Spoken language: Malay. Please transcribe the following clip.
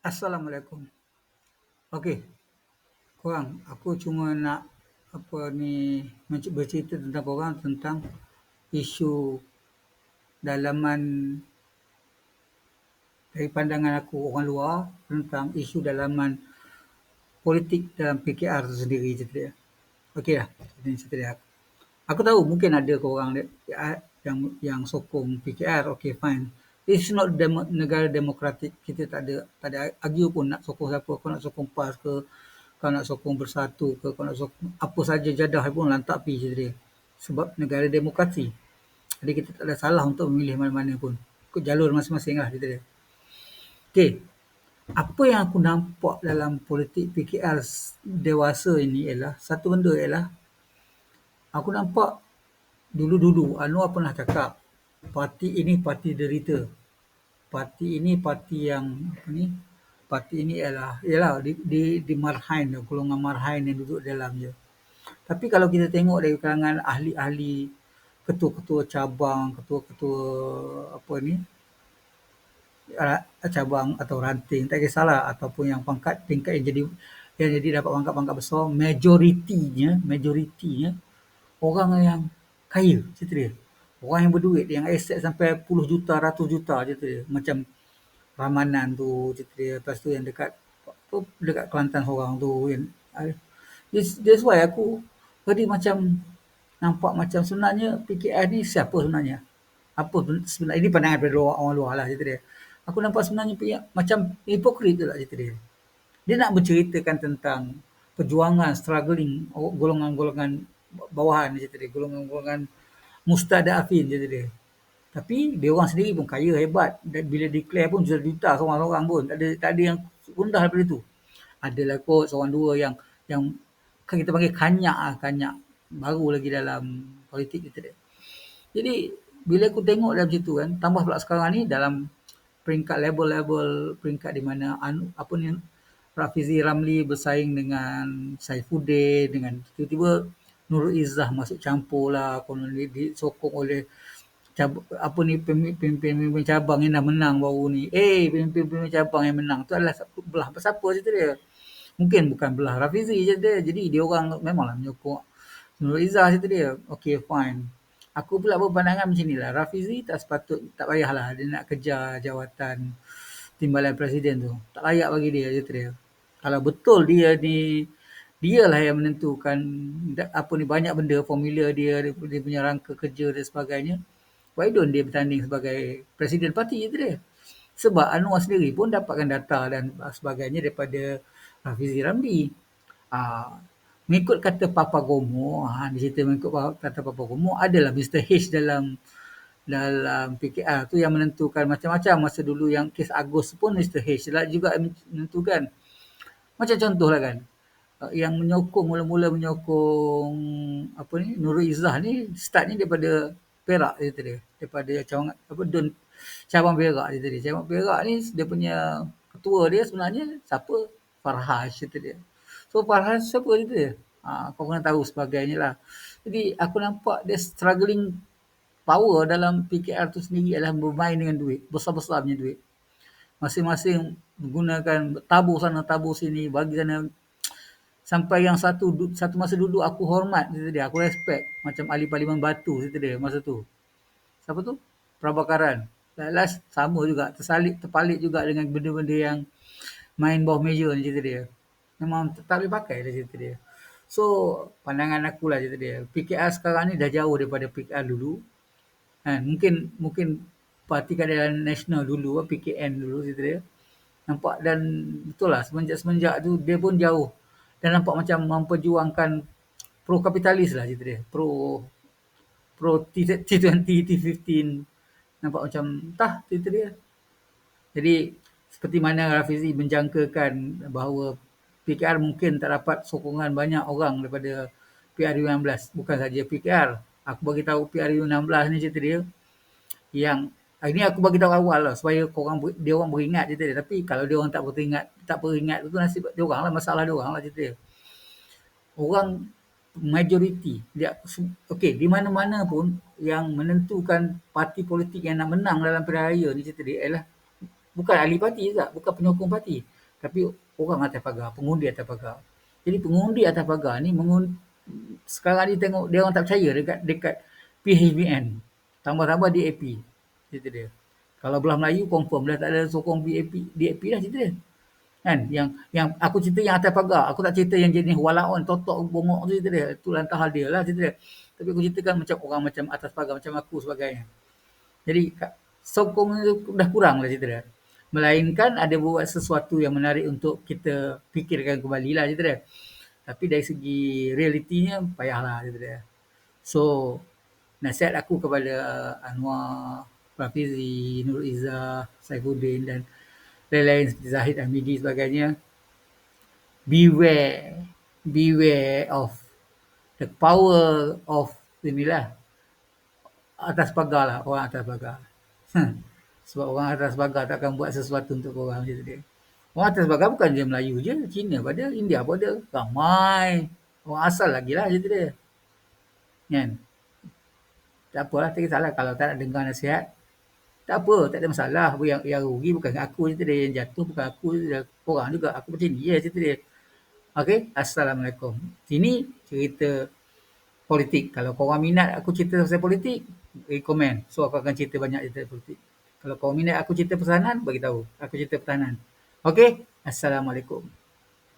Assalamualaikum. Okey. Korang, aku cuma nak apa ni bercerita tentang korang tentang isu dalaman dari pandangan aku orang luar tentang isu dalaman politik dalam PKR itu sendiri cerita. Okeylah, ini cerita dia. Aku tahu mungkin ada korang yang yang sokong PKR. Okey, fine. It's not demo, negara demokratik. Kita tak ada tak ada argue pun nak sokong siapa. Kau nak sokong PAS ke, kau nak sokong Bersatu ke, kau nak sokong apa saja jadah pun lantak pi dia. Sebab negara demokrasi. Jadi kita tak ada salah untuk memilih mana-mana pun. Ikut jalur masing-masing lah cerita dia. Okey. Apa yang aku nampak dalam politik PKR dewasa ini ialah satu benda ialah aku nampak dulu-dulu Anwar pernah cakap parti ini parti derita. Parti ini parti yang apa ni? Parti ini ialah ialah di di, di marhain golongan marhain yang duduk dalam dia. Tapi kalau kita tengok dari kalangan ahli-ahli ketua-ketua cabang, ketua-ketua apa ni? cabang atau ranting tak kisahlah ataupun yang pangkat tingkat yang jadi yang jadi dapat pangkat-pangkat besar majoritinya majoritinya orang yang kaya cerita dia orang yang berduit yang aset sampai puluh juta ratus juta cerita dia. Macam Ramanan tu cerita dia. Lepas tu yang dekat tu dekat Kelantan orang tu yang this, that's why aku tadi macam nampak macam sebenarnya PKR ni siapa sebenarnya? Apa sebenarnya? Ini pandangan daripada orang luar lah cerita dia. Aku nampak sebenarnya macam hipokrit tu lah cerita dia. Dia nak berceritakan tentang perjuangan, struggling golongan-golongan bawahan cerita dia. Golongan-golongan mustadafin cerita dia. Tapi dia orang sendiri pun kaya hebat. Dan bila declare pun juta-juta seorang-seorang pun. Tak ada, tak ada yang rendah daripada itu. Adalah kot seorang dua yang yang kan kita panggil kanyak lah, kanyak. Baru lagi dalam politik kita dia. Jadi bila aku tengok dalam situ kan, tambah pula sekarang ni dalam peringkat level-level peringkat di mana anu, apa ni Rafizi Ramli bersaing dengan Saifuddin dengan tiba-tiba Nurul Izzah masuk campur lah konon disokong oleh cab, apa ni pemimpin-pemimpin cabang yang dah menang baru ni eh pemimpin-pemimpin cabang yang menang tu adalah belah siapa cerita dia mungkin bukan belah Rafizi je dia jadi dia orang memanglah menyokong Nurul Izzah cerita dia okay fine Aku pula berpandangan macam ni lah. Rafizi tak sepatut, tak payahlah dia nak kejar jawatan timbalan presiden tu. Tak layak bagi dia, je dia. Kalau betul dia ni, dia lah yang menentukan apa ni banyak benda, formula dia, dia punya rangka kerja dan sebagainya. Why don't dia bertanding sebagai presiden parti, je dia. Sebab Anwar sendiri pun dapatkan data dan sebagainya daripada Rafizi Ramli. Ah, mengikut kata Papa Gomo, ha, di situ mengikut kata Papa Gomo, adalah Mr. H dalam dalam PKR tu yang menentukan macam-macam masa dulu yang kes Agus pun Mr. H lah juga menentukan. Macam contohlah kan, uh, yang menyokong mula-mula menyokong apa ni Nurul Izzah ni start ni daripada Perak dia tadi daripada cabang apa Don cabang Perak dia tadi cabang Perak ni dia punya ketua dia sebenarnya siapa Farhaj dia dia So Farhan siapa dia? Ha, kau kena tahu sebagainya lah. Jadi aku nampak dia struggling power dalam PKR tu sendiri adalah bermain dengan duit. Besar-besar punya duit. Masing-masing menggunakan tabur sana, tabur sini, bagi sana. Sampai yang satu satu masa dulu aku hormat kata dia. Aku respect. Macam ahli parlimen batu kata dia masa tu. Siapa tu? Prabakaran. Last sama juga. Tersalip, terpalit juga dengan benda-benda yang main bawah meja ni cerita dia memang tak boleh pakai dah cerita dia. So, pandangan aku lah cerita dia. PKR sekarang ni dah jauh daripada PKR dulu. Ha, mungkin mungkin Parti Keadilan Nasional dulu, PKN dulu cerita dia. Nampak dan betul lah semenjak-semenjak tu dia pun jauh. Dan nampak macam memperjuangkan pro-kapitalis lah cerita dia. Pro pro T20, T15. Nampak macam tah cerita dia. Jadi seperti mana Rafizi menjangkakan bahawa PKR mungkin tak dapat sokongan banyak orang daripada PRU 16. Bukan saja PKR. Aku bagi tahu PRU 16 ni cerita dia yang ini aku bagi tahu awal lah supaya korang dia orang beringat cerita dia. Tapi kalau dia orang tak beringat, tak beringat itu nasib dia orang lah masalah dia orang lah cerita dia. Orang majoriti dia okey di mana-mana pun yang menentukan parti politik yang nak menang dalam pilihan raya ni cerita dia ialah Bukan ahli parti juga, bukan penyokong parti. Tapi orang atas pagar, pengundi atas pagar. Jadi pengundi atas pagar ni mengun, sekarang ni tengok dia orang tak percaya dekat dekat PHBN. Tambah-tambah DAP. Cerita dia. Kalau belah Melayu confirm dah tak ada sokong DAP, DAP dah cerita dia. Kan? Yang yang aku cerita yang atas pagar. Aku tak cerita yang jenis walaon, totok, bongok tu cerita dia. Itu lantah hal dia lah cerita dia. Tapi aku ceritakan macam orang macam atas pagar, macam aku sebagainya. Jadi sokong tu dah kurang lah cerita dia. Melainkan ada buat sesuatu yang menarik untuk kita fikirkan kembali lah cerita dia. Tapi dari segi realitinya payahlah cerita dia. So nasihat aku kepada Anwar, Rafizi, Nur Izzah, Saifuddin dan lain-lain seperti Zahid Hamidi sebagainya. Beware, beware of the power of inilah atas pagar lah, orang atas pagar. Hmm. Sebab orang atas pagar tak akan buat sesuatu untuk orang macam dia. Orang atas pagar bukan je Melayu je, Cina pun ada, India pun ada. Ramai. Orang asal lagi lah cerita dia. Kan? Tak apalah, tak kisahlah kalau tak nak dengar nasihat. Tak apa, tak ada masalah. Yang, yang rugi bukan aku cerita dia. Yang jatuh bukan aku. Orang juga. Aku macam ni ya cerita dia. Okey, Assalamualaikum. Sini cerita politik. Kalau korang minat aku cerita pasal politik, bagi komen. So aku akan cerita banyak cerita politik. Kalau kau minat aku cerita pertahanan, bagi tahu. Aku cerita pertahanan. Okey? Assalamualaikum.